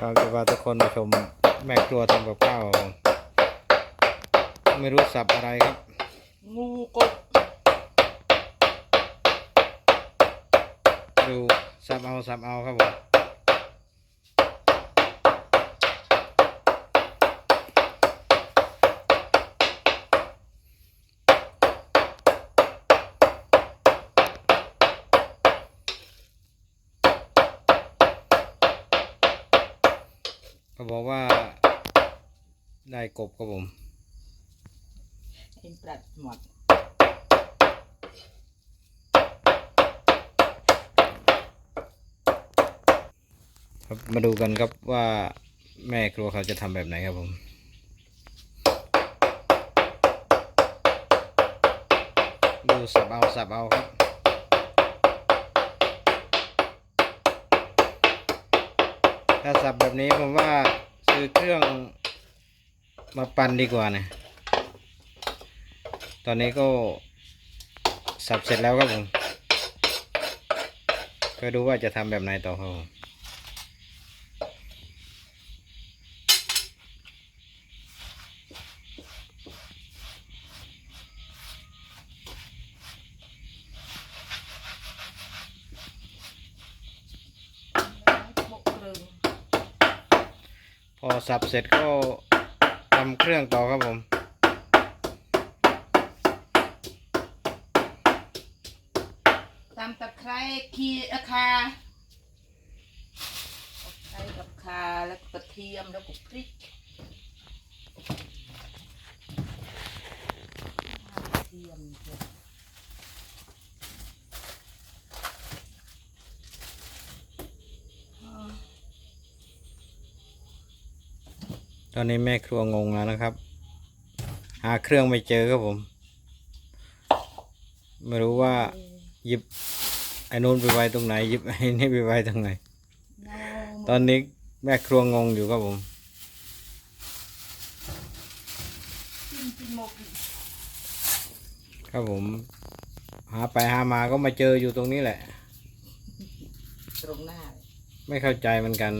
เราจะพาทุกคนมาชมแม่ครัวทำกับข้าวครับผมไม่รู้สับอะไรครับ งูกบดูสับเอาสับเอาครับผม เขาบอกว่าได้กบครับผมเอ็นปลัดหมดครับมาดูกันครับว่าแม่ครัวเขาจะทำแบบไหนครับผมดูสับเอาสับเอาครับ ถ้าสับแบบนี้ผมว่าซื้อเครื่องมาปั่นดีกว่านะตอนนี้ก็สับเสร็จแล้วครับผมก็ดูว่าจะทำแบบไหนต่อครับผม สับเสร็จก็ทำเครื่องต่อครับผมตำตะไคร้ขีอาคาตะไคร้กับคาแล้วกระเทียมแล้วก็พริกกระเทียมจ้ะอ่า ต อนนี้แม่ครัวงงแล้วนะครับ หาเครื่องไม่เจอครับผม ไม่รู้ว่าหยิบไอ้นู้นไปไว้ตรงไหนหยิบไอ้นี่ไปไว้ตรงไหนเนาตอนนี้แม่ครัวงงอยู่ครับผมจิ้มจิ้มหมกครับผม หาไปหามาก็มาเจออยู่ตรงนี้แหละ ตรงหน้าเลยไม่เข้าใจเหมือนกัน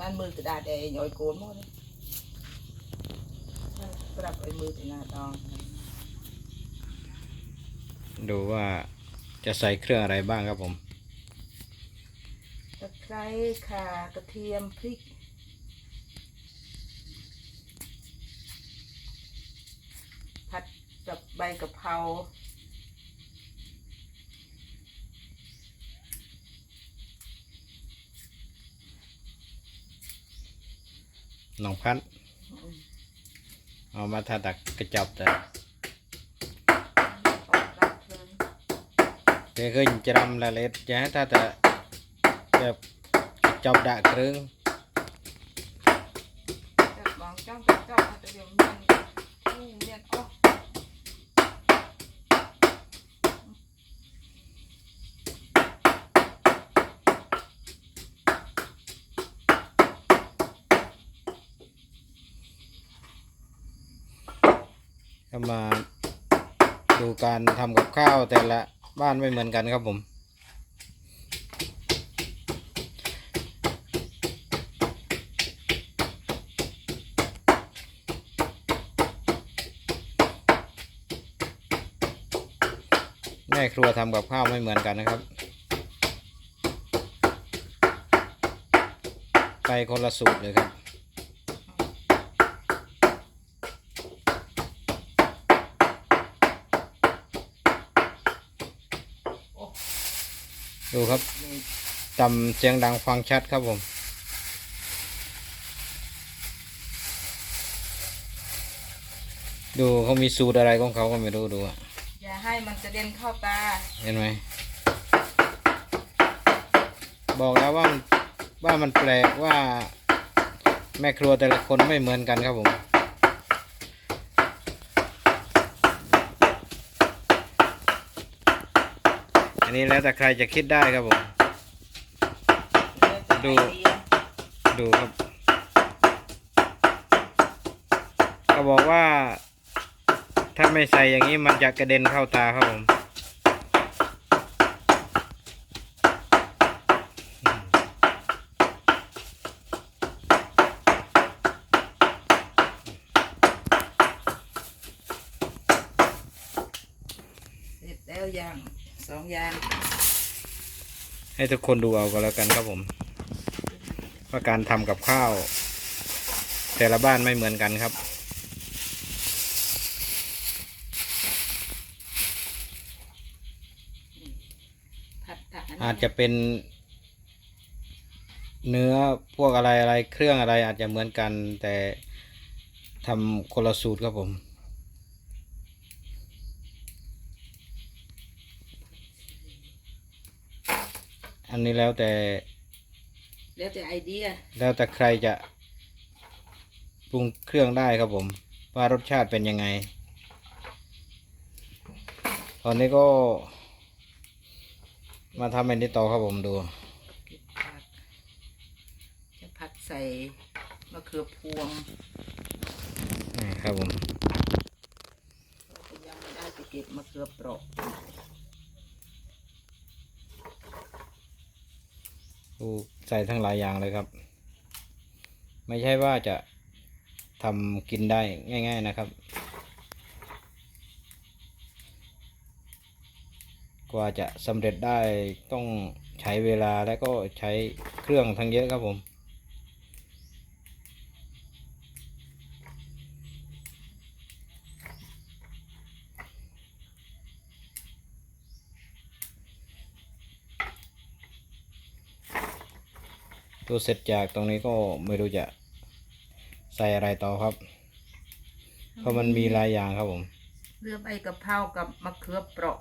บ้านมือกระดาษไอ้ย่อยโกนหมดเลยปรับไอ้มือที่หน้าตองดูว่าจะใส่เครื่องอะไรบ้างครับผมตะไคร้ข่ากระเทียมพริกผัดกับใบกะเพรา น้องพัดเอามาทาตักกระจับแต่เกินเดี๋ยวก็จะรำละเล็ดจะให้ถ้าแต่แบบจับดะเครื่อง ก็มาดูการทำกับข้าวแต่ละบ้านไม่เหมือนกันครับผมแม่ครัวทำกับข้าวไม่เหมือนกันนะครับ ไปคนละสูตรเลยครับ ดูครับ จำเสียงดังฟังชัดครับผม ดูเขามีสูตรอะไรของเขาก็ไม่รู้ดูอะอย่าให้มันกระเด็นเข้าตา เห็นไหม บอกแล้วว่ามันว่ามันแปลกว่า แม่ครัวแต่ละคนไม่เหมือนกันครับผมอันนี้แล้วแต่ใครจะคิดได้ครับผม ดู ดูครับ ก็บอกว่า ถ้าไม่ใส่อย่างนี้มันจะกระเด็นเข้าตาครับผมแล้วยางสองยางให้ทุกคนดูเอาก็แล้วกันครับผม ว่าการทำกับข้าว แต่ละบ้านไม่เหมือนกันครับ ผัดผักนนี้อาจจะเป็น เนื้อพวกอะไรอะไรเครื่องอะไรอาจจะเหมือนกัน แต่ทำคนละสูตรครับผมอันนี้แล้วแต่ แล้วแต่ไอเดียแล้วแต่ใครจะปรุงเครื่องได้ครับผม ว่ารสชาติเป็นยังไง ตอนนี้ก็ มาทำอันนี้ต่อครับผมดู เก็บผักจะผัดใส่มะเขือพวงนี่ครับผมก็ยังไม่ได้ไปเก็บมะเขือเปราะดู ใส่ทั้งหลายอย่างเลยครับ ไม่ใช่ว่าจะทำกินได้ง่าย ๆนะครับ กว่าจะสำเร็จได้ต้องใช้เวลาและก็ใช้เครื่องทั้งเยอะครับผม ตัวเสร็จจากตรงนี้ก็ไม่รู้จะใส่อะไรต่อครับ เพราะมันมีหลายอย่างครับผม เลือกใบกะเพรากับมะเขือเปราะ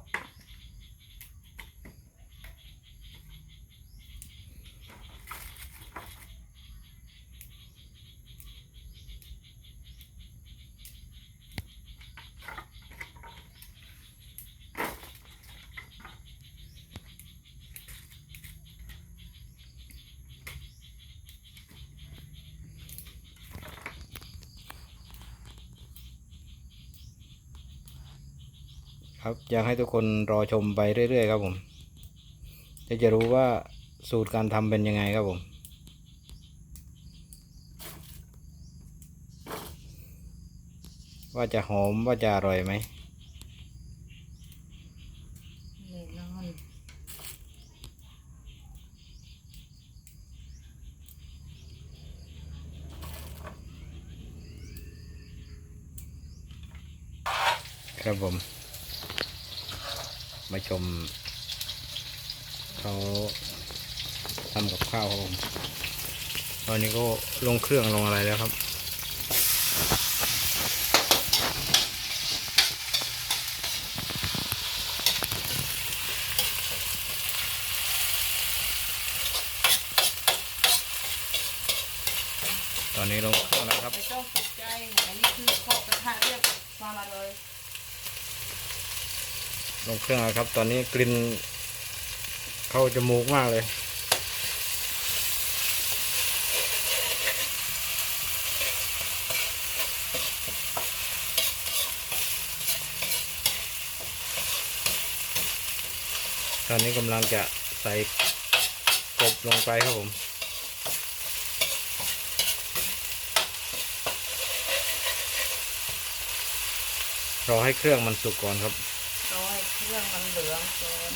ครับอยากให้ทุกคนรอชมไปเรื่อยๆครับผมจะจะรู้ว่าสูตรการทำเป็นยังไงครับผม ว่าจะหอมว่าจะอร่อยไหมแน่นอนครับผม มาชมเขาทำกับข้าวครับผมตอนนี้ก็ลงเครื่องลงอะไรแล้วครับ ตอนนี้ลงเครื่องแล้วครับไม่ต้องตกใจอันนี้คือเคาะกระทะเรียกความอร่อย ลงเครื่องแล้วครับ ตอนนี้กลิ่นเข้าจมูกมากเลยตอนนี้กำลังจะใส่กบลงไปครับผมรอให้เครื่องมันสุกก่อนครับ รอให้เครื่องมันเหลืองก่อน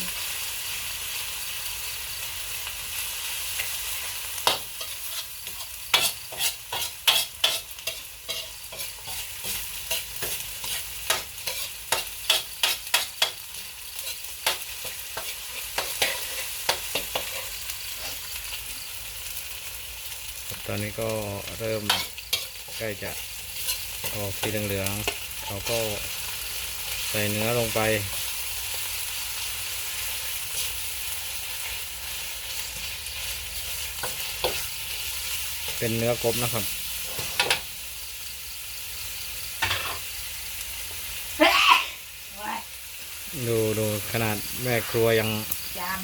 ตอนนี้ก็เริ่มใกล้จะออกสีเหลืองๆเขาก็ใส่เนื้อลงไป เป็นเนื้อกบนะครับว้ายดูดูขนาดแม่ครัวยังจาม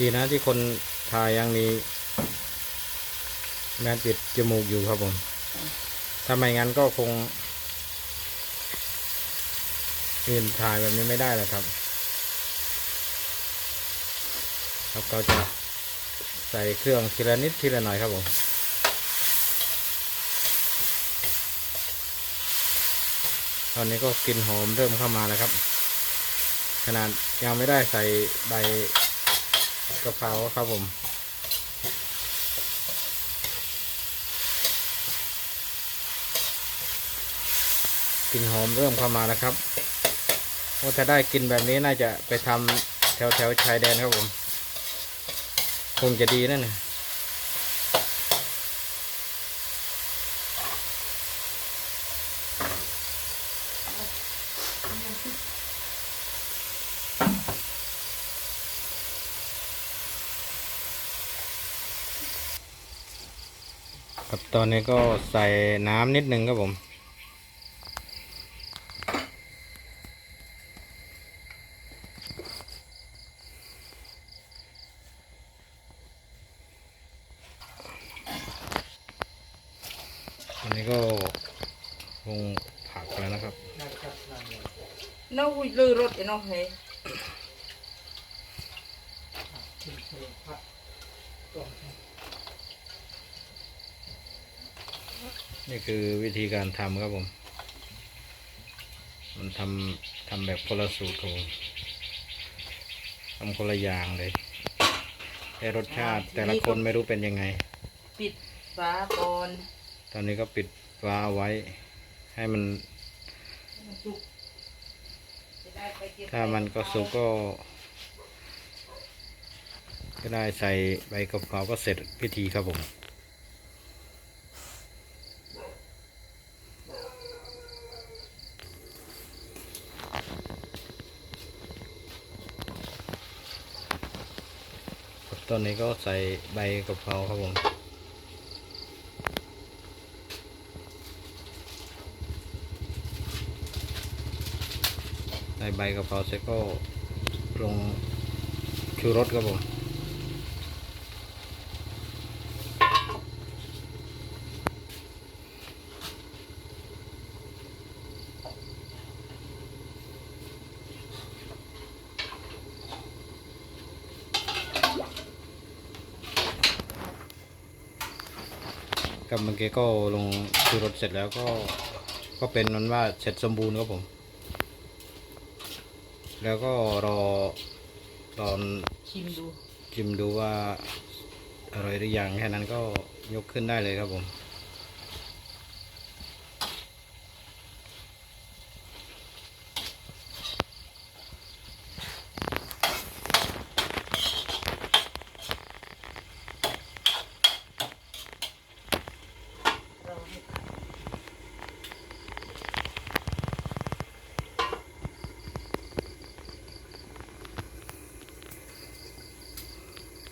ดีนะที่คนถ่ายยังมีแมนปิดจมูกอยู่ครับผมถ้าไมงั้นก็คงยืนถ่ายแบบนี้ไม่ได้แล้วครับ ครับก็จะใส่เครื่องทีละนิดทีละหน่อยครับผมตอนนี้ก็กลิ่นหอมเริ่มเข้ามาแล้วครับ ขนาดยังไม่ได้ใส่ใบ กะเพราครับผม กลิ่นหอมเริ่มเข้ามานะครับว่าถ้าได้กินแบบนี้น่าจะไปทำแถวแถวชายแดนครับผม คงจะดีนั่นแหละ อนนี้ก็ใส่น้ำนิดนึงครับผม อันนี้ก็ลงผักแล้วนะครับน้องลือรถไอ้น้องเฮ้ย นี่คือวิธีการทำครับผม มันทำทำแบบคนละสูตรครับผมทำคนละอย่างเลยแต่รสชาติแต่ละคนไม่รู้เป็นยังไง ปิดฝาก่อนตอนนี้ก็ปิดฝาเอาไว้ ให้มันมันสุกจะได้ไปเก็บถ้ามันก็สุกก็ ก็ได้ใส่ใบกะเพราก็เสร็จพิธีครับผม ตอนนี้ก็ใส่ใบกะเพราครับผมใส่ใบกะเพราเสร็จก็ลงชูรสครับผม กับเมื่อกี้ก็ลงชูรสเสร็จแล้วก็ก็เป็นนั้นว่าเสร็จสมบูรณ์ครับผม แล้วก็รอตอนชิมดูชิมดูว่าอร่อยหรือยังแค่นั้นก็ยกขึ้นได้เลยครับผม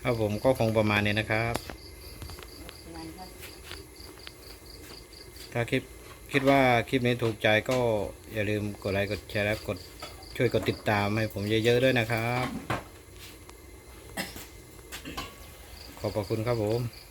ครับผมก็คงประมาณนี้นะครับ ถ้าคลิปคิดว่าคลิปนี้ถูกใจก็อย่าลืมกดไลค์กดแชร์และกดช่วยกดติดตามให้ผมเยอะๆด้วยนะครับ ขอบพระคุณครับผม